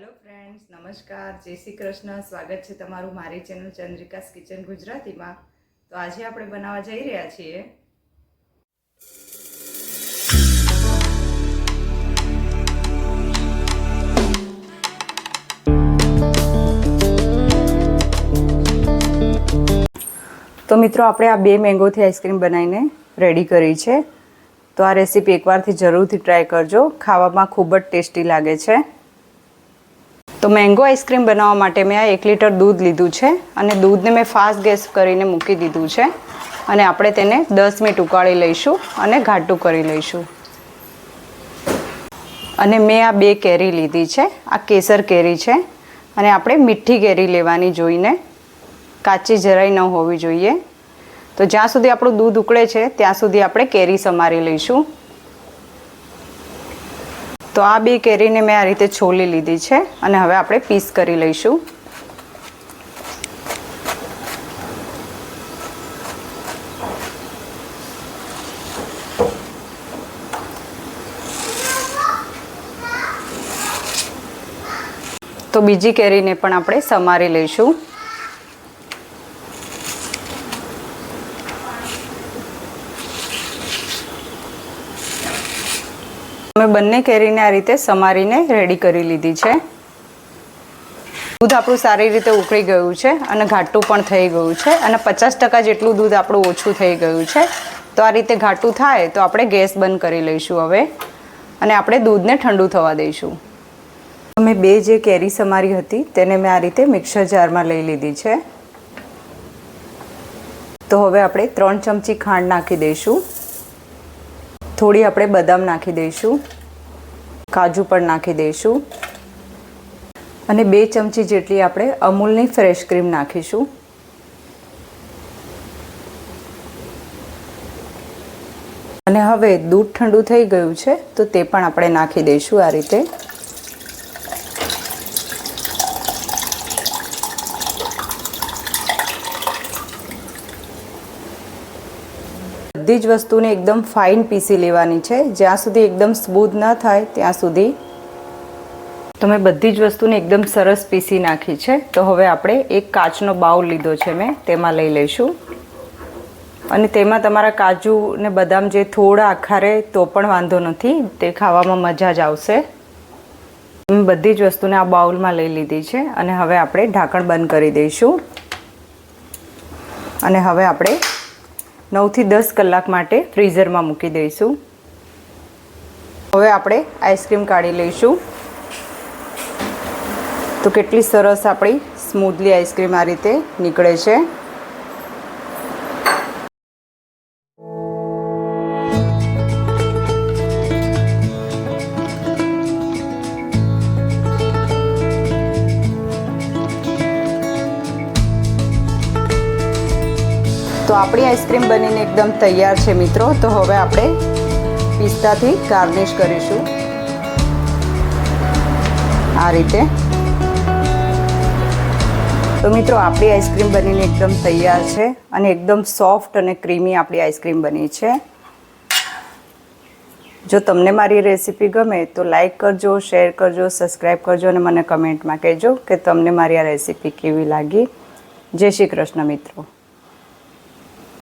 Hello friends નમસ્કાર, જય શ્રી કૃષ્ણ, સ્વાગત છે તમારું મારી ચેનલ ચંદ્રિકાસ કિચન ગુજરાતીમાં. તો આજે આપણે બનાવવા જઈ રહ્યા છીએ. તો મિત્રો, આપણે આ બે મેંગોથી આઈસ્ક્રીમ બનાવીને રેડી કરી છે. તો આ રેસીપી એકવારથી જરૂરથી ટ્રાય કરજો. ખાવામાં ખૂબ જ ટેસ્ટી લાગે છે. તો મેંગો આઈસ્ક્રીમ બનાવવા માટે મેં આ એક લીટર દૂધ લીધું છે અને દૂધને મેં ફાસ્ટ ગેસ કરીને મૂકી દીધું છે. અને આપણે તેને દસ મિનિટ ઉકાળી લઈશું અને ઘાટું કરી લઈશું. અને મેં આ બે કેરી લીધી છે. આ કેસર કેરી છે અને આપણે મીઠી કેરી લેવાની જોઈને કાચી જરાય ન હોવી જોઈએ. તો જ્યાં સુધી આપણું દૂધ ઉકળે છે, ત્યાં સુધી આપણે કેરી સમારી લઈશું. તો આ બે કેરીને મેં આ રીતે છોલી લીધી છે અને હવે આપણે પીસ કરી લઈશું. તો બીજી કેરીને પણ આપણે સમારી લઈશું. બંને કેરીને આ રીતે સમારીને રેડી કરી લીધી છે. દૂધ આપણું સારી રીતે ઉકળી ગયું છે અને ઘાટું પણ થઈ ગયું છે અને પચાસ ટકા જેટલું દૂધ આપણું ઓછું થઈ ગયું છે. તો આ રીતે ઘાટું થાય તો આપણે ગેસ બંધ કરી લઈશું હવે અને આપણે દૂધને ઠંડુ થવા દઈશું. અમે બે જે કેરી સમારી હતી તેને મેં આ રીતે મિક્સર જારમાં લઈ લીધી છે. તો હવે આપણે ત્રણ ચમચી ખાંડ નાખી દઈશું. થોડી આપણે બદામ નાખી દઈશું. કાજુ પણ નાખી દઈશું. અને બે ચમચી જેટલી આપણે અમૂલની ફ્રેશ ક્રીમ નાખીશું. અને હવે દૂધ ઠંડુ થઈ ગયું છે, તો તે પણ આપણે નાખી દઈશું આ રીતે. બધી જ વસ્તુને એકદમ ફાઇન પીસી લેવાની છે. જ્યાં સુધી એકદમ સ્મૂથ ન થાય, ત્યાં સુધી તો મેં બધી જ વસ્તુને એકદમ સરસ પીસી નાખી છે. તો હવે આપણે એક કાચનો બાઉલ લીધો છે મેં, તેમાં લઈ લઈશું. અને તેમાં તમારા કાજુ ને બદામ જે થોડા આખારે તો પણ વાંધો નથી, તે ખાવામાં મજા જ આવશે. બધી જ વસ્તુને આ બાઉલમાં લઈ લીધી છે અને હવે આપણે ઢાંકણ બંધ કરી દઈશું. અને હવે આપણે નવથી દસ કલાક માટે ફ્રીઝરમાં મૂકી દઈશું. હવે આપણે આઈસ્ક્રીમ કાઢી લઈશું. તો કેટલી સરસ આપણી સ્મૂથલી આઈસ્ક્રીમ આ રીતે નીકળે છે. તો આપણી આઈસ્ક્રીમ બનીને એકદમ તૈયાર છે મિત્રો. તો હવે આપણે પિસ્તાથી ગાર્નિશ કરીશું. આ રીતે. તો મિત્રો, આપણી આઈસ્ક્રીમ બનીને એકદમ તૈયાર છે અને એકદમ સોફ્ટ અને ક્રીમી આપણી આઈસ્ક્રીમ બની છે. જો તમને મારી રેસીપી ગમે તો લાઈક કરજો, શેર કરજો સબસ્ક્રાઈબ કરજો અને મને કમેન્ટમાં કહેજો કે તમને મારી આ રેસીપી કેવી લાગી. જય શ્રી કૃષ્ણ મિત્રો.